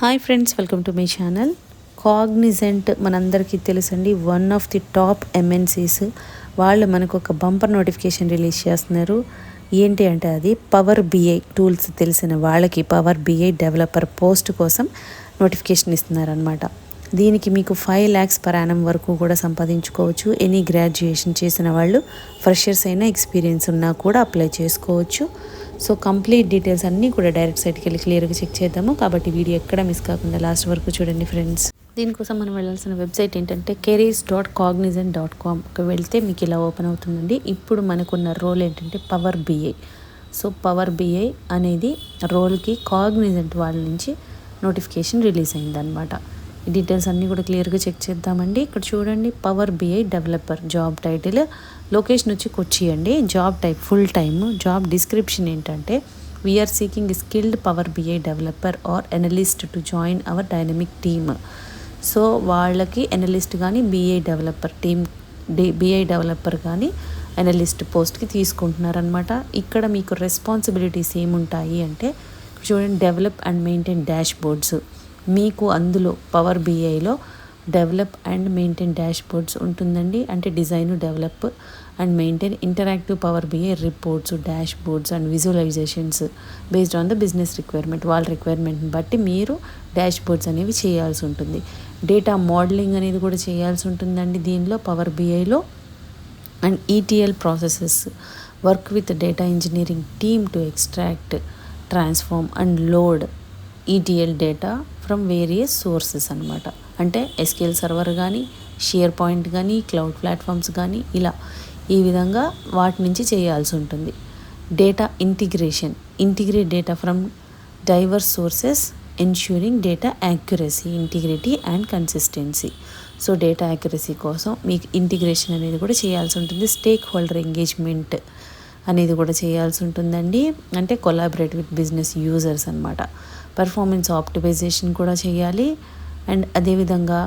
Hi friends welcome to my channel Cognizant మనందరికీ తెలుసండి one of the top MNCs వాళ్ళు మనకు ఒక బంపర్ నోటిఫికేషన్ రిలీజ్ చేస్తున్నారు. ఏంటి అంటే అది? పవర్ బిఐ టూల్స్ తెలిసిన వాళ్ళకి పవర్ బిఐ డెవలపర్ పోస్ట్ కోసం నోటిఫికేషన్ ఇస్తున్నారనమాట దీనికి మీకు ఫైవ్ ల్యాక్స్ పర్ యానం వరకు కూడా సంపాదించుకోవచ్చు. ఎనీ గ్రాడ్యుయేషన్ చేసిన వాళ్ళు ఫ్రెషర్స్ అయినా ఎక్స్పీరియన్స్ ఉన్నా కూడా అప్లై చేసుకోవచ్చు. సో కంప్లీట్ డీటెయిల్స్ అన్నీ కూడా డైరెక్ట్ సైట్కి వెళ్ళి క్లియర్గా చెక్ చేద్దాము. కాబట్టి వీడియో ఎక్కడ మిస్ కాకుండా లాస్ట్ వరకు చూడండి ఫ్రెండ్స్. దీనికోసం మనం వెళ్ళాల్సిన వెబ్సైట్ ఏంటంటే కెరీస్ డాట్ కాగ్నిజన్ డాట్ కామ్కి వెళ్తే మీకు ఇలా ఓపెన్ అవుతుందండి. ఇప్పుడు మనకున్న రోల్ ఏంటంటే power BI so power BI అనేది రోల్కి కాగ్నిజెంట్ వాళ్ళ నుంచి నోటిఫికేషన్ రిలీజ్ అయిందనమాట డీటెయిల్స్ అన్నీ కూడా క్లియర్గా చెక్ చేద్దామండి. ఇక్కడ చూడండి power BI developer job title location వచ్చి కొచ్చి అండి. Job type full time job description ఏంటంటే we're seeking skilled power BI developer or analyst to join our dynamic team so వాళ్ళకి ఎనలిస్ట్ కానీ BI developer team the BI developer కానీ analyst పోస్ట్కి తీసుకుంటున్నారనమాట ఇక్కడ మీకు రెస్పాన్సిబిలిటీస్ ఏముంటాయి అంటే చూడండి develop and maintain dashboards మీకు అందులో పవర్ బిఐలో develop and maintain dashboards ఉంటుందండి. అంటే design develop and maintain interactive power BI reports dashboards and visualisations based on the business requirement వాళ్ళ రిక్వైర్మెంట్ని బట్టి మీరు డాష్ బోర్డ్స్ అనేవి చేయాల్సి ఉంటుంది. డేటా మోడలింగ్ అనేది కూడా చేయాల్సి ఉంటుందండి దీనిలో power బిఐలో and ETL processes work with data engineering team to extract transform and load ETL data from various sources అనమాట అంటే ఎస్కేల్ సర్వర్ కానీ షేర్ పాయింట్ కానీ క్లౌడ్ ప్లాట్ఫామ్స్ కానీ ఇలా ఈ విధంగా వాటి నుంచి చేయాల్సి ఉంటుంది. Data integration integrate data from diverse sources ensuring data accuracy integrity and consistency so data accuracy కోసం మీకు ఇంటిగ్రేషన్ అనేది కూడా చేయాల్సి ఉంటుంది. స్టేక్ హోల్డర్ ఎంగేజ్మెంట్ అనేది కూడా చేయాల్సి ఉంటుందండి. అంటే కొలాబరేట్ విత్ బిజినెస్ యూజర్స్ అనమాట పర్ఫార్మెన్స్ ఆప్టిమైజేషన్ కూడా చేయాలి. అండ్ అదేవిధంగా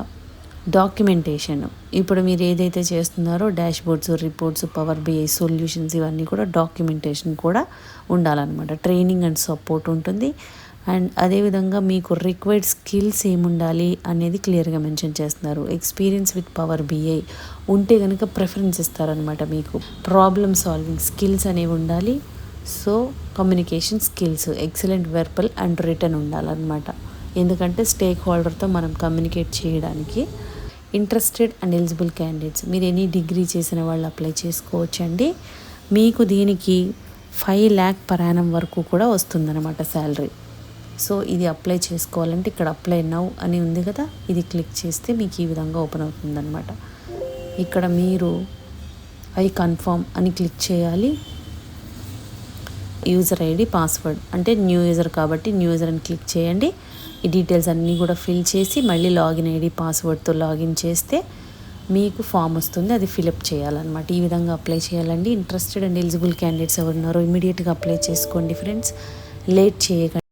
డాక్యుమెంటేషన్ ఇప్పుడు మీరు ఏదైతే చేస్తున్నారో dashboards reports power BI solutions ఇవన్నీ కూడా డాక్యుమెంటేషన్ కూడా ఉండాలన్నమాట. ట్రైనింగ్ అండ్ సపోర్ట్ ఉంటుంది. అండ్ అదేవిధంగా మీకు రిక్వైర్డ్ స్కిల్స్ ఏముండాలి అనేది క్లియర్గా మెన్షన్ చేస్తున్నారు. ఎక్స్పీరియన్స్ విత్ పవర్ బిఐ ఉంటే కనుక ప్రిఫరెన్స్ ఇస్తారనమాట మీకు. ప్రాబ్లమ్ సాల్వింగ్ స్కిల్స్ అనేవి ఉండాలి. So communication skills excellent verbal and written ఉండాలన్నమాట. ఎందుకంటే స్టేక్ హోల్డర్తో మనం కమ్యూనికేట్ చేయడానికి ఇంట్రెస్టెడ్ అండ్ ఎలిజిబుల్ క్యాండిడేట్స్ మీరు ఎనీ డిగ్రీ చేసిన వాళ్ళు అప్లై చేసుకోవచ్చండి. మీకు దీనికి ఫైవ్ ల్యాక్ పరాణం వరకు కూడా వస్తుందన్నమాట శాలరీ సో ఇది అప్లై చేసుకోవాలంటే ఇక్కడ అప్లై నౌ అని ఉంది కదా ఇది క్లిక్ చేస్తే మీకు ఈ విధంగా ఓపెన్ అవుతుందన్నమాట. ఇక్కడ మీరు ఐ కన్ఫర్మ్ అని క్లిక్ చేయాలి. యూజర్ ఐడి పాస్వర్డ్ అంటే న్యూ యూజర్ కాబట్టి న్యూ యూజర్ అని క్లిక్ చేయండి. ఈ డీటెయిల్స్ అన్నీ కూడా ఫిల్ చేసి మళ్ళీ లాగిన్ ఐడి పాస్వర్డ్తో లాగిన్ చేస్తే మీకు ఫామ్ వస్తుంది అది ఫిలప్ చేయాలన్నమాట. ఈ విధంగా అప్లై చేయాలండి. ఇంట్రెస్టెడ్ అండ్ ఎలిజిబుల్ క్యాండిడేట్స్ ఎవరున్నారో ఇమీడియట్గా అప్లై చేసుకోండి ఫ్రెండ్స్. లేట్ చేయకండి.